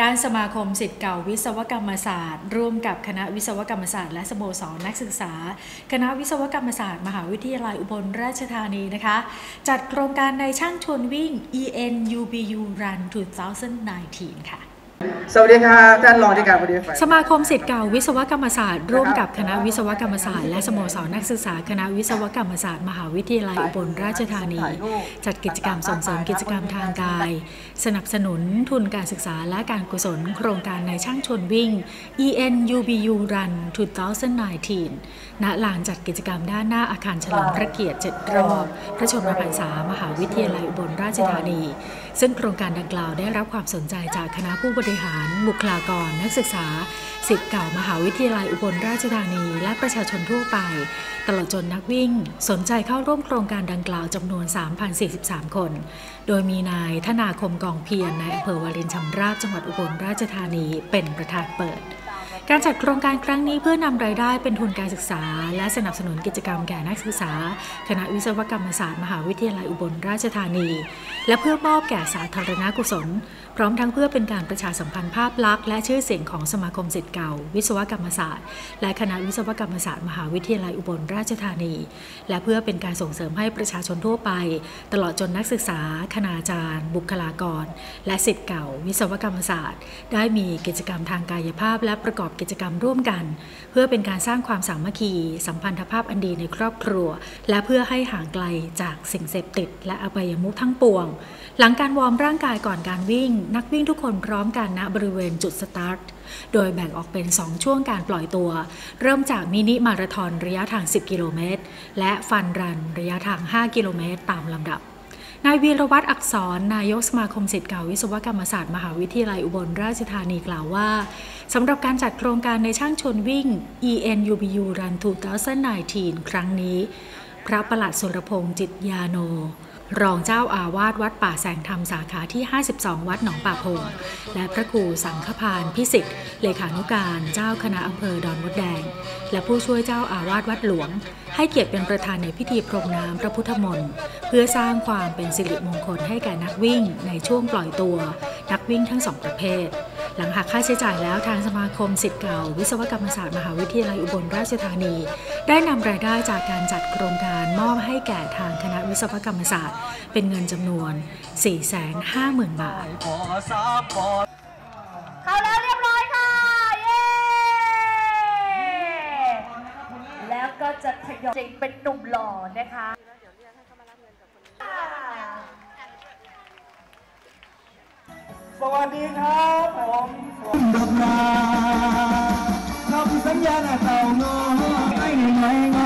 ด้านสมาคมสิทธิ์เก่าวิศวกรรมศาสตร์ ร่วมกับคณะวิศวกรรมศาสตร์และสโมสรนักศึกษา คณะวิศวกรรมศาสตร์ มหาวิทยาลัยอุบลราชธานีนะคะ จัดโครงการในช่างชวนวิ่ง ENUBU Run 2019 ค่ะ สวัสดีครับท่านรองที่การบดีฝ่ายสมาคมสิทธิ์เก่าวิศวกรรมศาสตร์ ร่วมกับคณะวิศวกรรมศาสตร์และสโมสรนักศึกษาคณะวิศวกรรมศาสตร์ มหาวิทยาลัยอุบลราชธานี จัดกิจกรรมส่งเสริมกิจกรรมทางกาย สนับสนุนทุนการศึกษาและการกุศล โครงการในช่างชนวิ่ง ENUBU Run 2019 ณลานจัดกิจกรรมด้านหน้าอาคารเฉลิมพระเกียรติ 7 รอบ พระชนมพรรษามหาวิทยาลัยอุบลราชธานี ซึ่งโครงการดังกล่าวได้รับความสนใจจากคณะผู้บริหาร บุคลากร นักศึกษาสิทธิ์เก่ามหาวิทยาลัยอุบลราชธานี และประชาชนทั่วไป ตลอดจนนักวิ่ง สนใจเข้าร่วมโครงการดังกล่าวจำนวน 3,043 คน โดยมีนายธนาคมกองเพียรในอำเภอวารินชำราบจังหวัดอุบลราชธานีเป็นประธานเปิด การจัดโครงการครั้งนี้เพื่อนำรายได้เป็นทุนการศึกษา และสนับสนุนกิจกรรมแก่นักศึกษา คณะวิศวกรรมศาสตร์มหาวิทยาลัยอุบลราชธานี และเพื่อมอบแก่สาธารณกุศล พร้อมทั้งเพื่อเป็นการประชาสัมพันธ์ภาพลักษณ์และชื่อเสียงของสมาคมศิษย์เก่า วิศวกรรมศาสตร์ และคณะวิศวกรรมศาสตร์มหาวิทยาลัยอุบลราชธานี และเพื่อเป็นการส่งเสริมให้ประชาชนทั่วไป ตลอดจนนักศึกษา คณาจารย์ บุคลากร และศิษย์เก่า วิศวกรรมศาสตร์ ได้มีกิจกรรมทางกายภาพ และประกอบกิจกรรมร่วมกัน เพื่อเป็นการสร้างความสามัคคี สัมพันธภาพอันดีในครอบครัว และเพื่อให้ห่างไกลจากสิ่งเสพติด และอบายมุขทั้งปวง หลังการวอร์มร่างกายก่อนการวิ่งนักวิ่งทุกคนพร้อมกันณบริเวณจุดสตาร์ท โดยแบ่งออกเป็น 2 ช่วงการปล่อยตัว เริ่มจากมินิมาราธอนระยะทาง 10 กิโลเมตร และฟันรันระยะทาง 5 กิโลเมตร ตามลำดับ นายวีรวัตรอักษร นายกสมาคมศิษย์เก่าวิศวกรรมศาสตร์มหาวิทยาลัยอุบลราชธานีกล่าวว่าสำหรับการจัดโครงการในช่างชนวิ่ง ENUBU Run 2019 ครั้งนี้ พระประหลัดสุรพงษ์จิตยาโน รองเจ้าอาวาสวัดป่าแสงธรรมสาขาที่ 52 วัดหนองป่าพง และพระครูสังฆพานพิสิทธิ์ เลขานุการเจ้าคณะอำเภอดอนมดแดง และผู้ช่วยเจ้าอาวาสวัดหลวง ให้เกียรติเป็นประธานในพิธีพรมน้ำพระพุทธมนต์เพื่อสร้างความเป็นสิริมงคลให้แก่นักวิ่งในช่วงปล่อยตัว นักวิ่งทั้งสองประเภท หลังหักค่าใช้จ่ายแล้วทางสมาคมสิทธิ์เก่า วิศวกรรมศาสตร์มหาวิทยาลัยอุบลราชธานี ได้นำรายได้จากการจัดโครงการมอบให้แก่ทางคณะวิศวกรรมศาสตร์ เป็นเงินจำนวน 450,000 บาทเข้าแล้วเรียบร้อยค่ะ เย้ แล้วก็จะทยอยจริงเป็นหนุ่มหล่อนะคะสวัสดีครับ ผมดอกนาคำสัญญาหน้าเต่างอไงไ